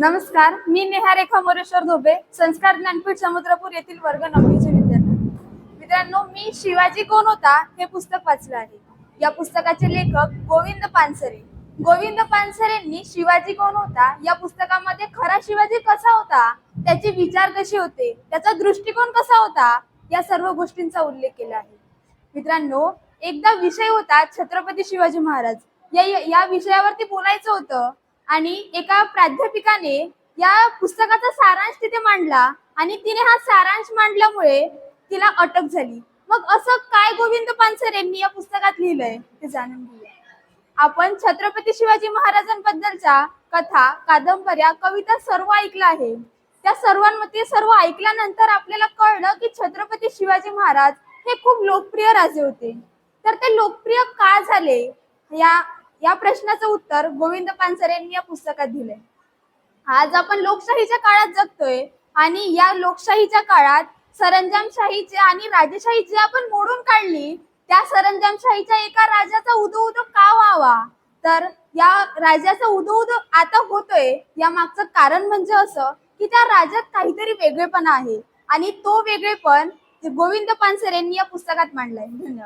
नमस्कार मी नेहा रेखा मोरेश्वर धोबे संस्कार ज्ञानपीठ समुद्रपूर येथील वर्ग नववीचे विद्यार्थी. मित्रांनो मी शिवाजी कोण होता हे पुस्तक वाचलं आहे. या पुस्तकाचे लेखक गोविंद पानसरे. गोविंद पानसरेंनी शिवाजी कोण होता? या पुस्तकामध्ये खरा शिवाजी कसा होता? त्याचे विचार कसे होते? त्याचा दृष्टिकोन कसा होता? या सर्व गोष्टींचा उल्लेख केला आहे. मित्रांनो एकदा विषय होता छत्रपती शिवाजी महाराज. या या विषयावरती बोलायचं होतं आणि एका प्राध्यापिकाने या पुस्तकाचा सारांश तिथे मांडला आणि तिने हा सारांश मांडल्यामुळे तिला अटक झाली. मग असं काय गोविंद पानसरेंनी या पुस्तकात लिहिलंय ते जाणून घेऊया. आपण छत्रपती शिवाजी महाराजांबद्दलच्या कथा कादंबऱ्या कविता सर्व ऐकलं आहे. त्या सर्वांमध्ये सर्व ऐकल्यानंतर आपल्याला कळलं की छत्रपती शिवाजी महाराज हे खूप लोकप्रिय राजे होते. तर ते लोकप्रिय का झाले? या या प्रश्नाचं उत्तर गोविंद पानसरे यांनी या पुस्तकात दिलंय. आज आपण लोकशाहीच्या काळात जगतोय आणि या लोकशाहीच्या काळात सरंजामशाहीचे आणि राजेशाही आपण मोडून काढली त्या सरंजामशाहीच्या एका राजाचा उदो उदो का व्हावा? तर या राजाचा उदो उदो आता होतोय या मागचं कारण म्हणजे असं की त्या राजात काहीतरी वेगळेपणा आहे आणि तो वेगळेपण गोविंद पानसरे यांनी या पुस्तकात मांडलाय. धन्यवाद.